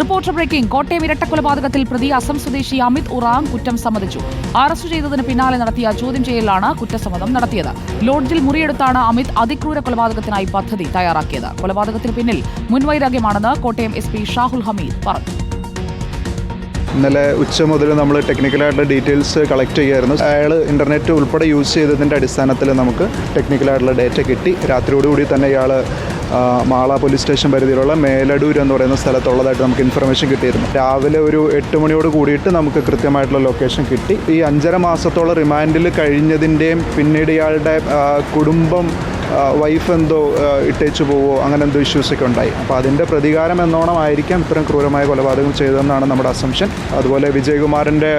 Reporter breaking. Kottayam ഇരട്ടക്കൊലപാതകത്തിൽ പ്രതി അസം സ്വദേശി അമിത് ഉറാങ് കുറ്റം സമ്മതിച്ചു. അറസ്റ്റ് ചെയ്തതിന് പിന്നാലെ നടത്തിയ ചോദ്യം ചെയ്യലിലാണ് കുറ്റസമ്മതം നടത്തിയത്. ലോഡ്ജിൽ മുറിയെടുത്താണ് അമിത് അതിക്രൂര കൊലപാതകത്തിനായി പദ്ധതി തയ്യാറാക്കിയത്. കൊലപാതകത്തിന് പിന്നിൽ മുൻവൈരാഗ്യമാണെന്ന് കോട്ടയം എസ് പി ഷാഹുൽ ഹമീദ് പറഞ്ഞു. ഇന്നലെ ഉച്ച മുതൽ നമ്മൾ ടെക്നിക്കലായിട്ടുള്ള ഡീറ്റെയിൽസ് കളക്ട് ചെയ്യായിരുന്നു അയാൾ ഇന്റർനെറ്റ് ഉൾപ്പെടെ യൂസ് ചെയ്തതിന്റെ അടിസ്ഥാനത്തിൽ നമുക്ക് ടെക്നിക്കലായിട്ടുള്ള ഡേറ്റ കിട്ടി. രാത്രിയോടുകൂടി തന്നെ ഇയാൾ മാള പോലീസ് സ്റ്റേഷൻ പരിധിയിലുള്ള മേലടൂർ എന്ന് പറയുന്ന സ്ഥലത്തുള്ളതായിട്ട് നമുക്ക് ഇൻഫർമേഷൻ കിട്ടിയിരുന്നു. രാവിലെ ഒരു എട്ട് മണിയോട് കൂടിയിട്ട് നമുക്ക് കൃത്യമായിട്ടുള്ള ലൊക്കേഷൻ കിട്ടി. ഈ അഞ്ചര മാസത്തോളം റിമാൻഡിൽ കഴിഞ്ഞതിന്റെയും പിന്നീട് ഇയാളുടെ കുടുംബം വൈഫ് എന്തോ ഇട്ടേച്ചു പോവോ അങ്ങനെ എന്തോ ഇഷ്യൂസൊക്കെ ഉണ്ടായി. അപ്പോൾ അതിന്റെ പ്രതികാരം എന്നോണം ആയിരിക്കാം ഇത്തരം ക്രൂരമായ കൊലപാതകം ചെയ്തതെന്നാണ് നമ്മുടെ അസംഷൻ അതുപോലെ വിജയകുമാറിന്റെ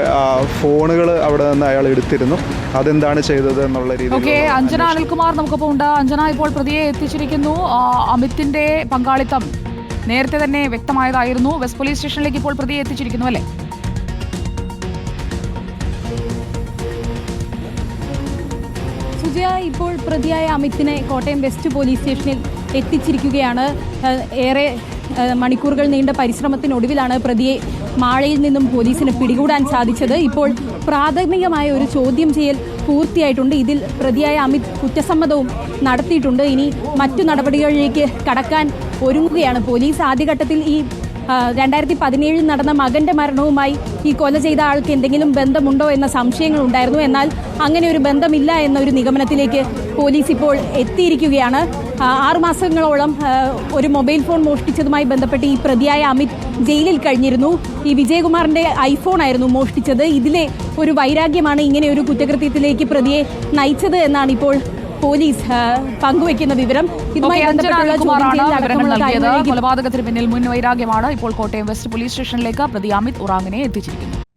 ഫോണുകൾ അവിടെ നിന്ന് അയാൾ എടുത്തിരുന്നു. അതെന്താണ് ചെയ്തത് എന്നുള്ള ഓക്കെ രീതിയിൽ അഞ്ജന അനിൽകുമാർ നമുക്കിപ്പോൾ ഉണ്ട്. അഞ്ജന ഇപ്പോൾ പ്രതിയെ എത്തിച്ചിരിക്കുന്നു. അമിത്തിന്റെ അമിത്തിന്റെ പങ്കാളിത്തം നേരത്തെ തന്നെ വ്യക്തമായതായിരുന്നു. വെസ്റ്റ് പോലീസ് സ്റ്റേഷനിലേക്ക് ഇപ്പോൾ പ്രതിയെ എത്തിച്ചിരിക്കുന്നു അല്ലേ? സുജയ ഇപ്പോൾ പ്രതിയായ അമിത്തിനെ കോട്ടയം വെസ്റ്റ് പോലീസ് സ്റ്റേഷനിൽ എത്തിച്ചിരിക്കുകയാണ്. ഏറെ മണിക്കൂറുകൾ നീണ്ട പരിശ്രമത്തിനൊടുവിലാണ് പ്രതിയെ മാളയിൽ നിന്നും പോലീസിന് പിടികൂടാൻ സാധിച്ചത്. ഇപ്പോൾ പ്രാഥമികമായ ഒരു ചോദ്യം ചെയ്യൽ പൂർത്തിയായിട്ടുണ്ട്. ഇതിൽ പ്രതിയായ അമിത് കുറ്റസമ്മതവും നടത്തിയിട്ടുണ്ട്. ഇനി മറ്റു നടപടികളിലേക്ക് കടക്കാൻ ഒരുങ്ങുകയാണ് പോലീസ്. ആദ്യഘട്ടത്തിൽ ഈ രണ്ടായിരത്തി പതിനേഴിൽ നടന്ന മകന്റെ മരണവുമായി ഈ കൊല ചെയ്ത ആൾക്ക് എന്തെങ്കിലും ബന്ധമുണ്ടോ എന്ന സംശയങ്ങൾ ഉണ്ടായിരുന്നു. എന്നാൽ അങ്ങനെ ഒരു ബന്ധമില്ല എന്ന ഒരു നിഗമനത്തിലേക്ക് പോലീസ് ഇപ്പോൾ എത്തിയിരിക്കുകയാണ്. ആറുമാസങ്ങളോളം ഒരു മൊബൈൽ ഫോൺ മോഷ്ടിച്ചതുമായി ബന്ധപ്പെട്ട് ഈ പ്രതിയായ അമിത് ജയിലിൽ കഴിഞ്ഞിരുന്നു. ഈ വിജയകുമാറിന്റെ ഐഫോൺ ആയിരുന്നു മോഷ്ടിച്ചത്. ഇതിലെ ഒരു വൈരാഗ്യമാണ് ഇങ്ങനെ ഒരു കുറ്റകൃത്യത്തിലേക്ക് പ്രതിയെ നയിച്ചത് എന്നാണ് ഇപ്പോൾ പോലീസ് പങ്കുവെക്കുന്ന പങ്കുവയ്ക്കുന്ന വിവരം ഇതുമായി ബന്ധപ്പെട്ടുള്ള കൊലപാതകത്തിന് പിന്നിൽ മുൻവൈരാഗ്യമാണ് ഇപ്പോൾ കോട്ടയം വെസ്റ്റ് പോലീസ് സ്റ്റേഷനിലേക്ക് പ്രതി അമിത് ഉറാങ്ങിനെ എത്തിച്ചിരിക്കുന്നത്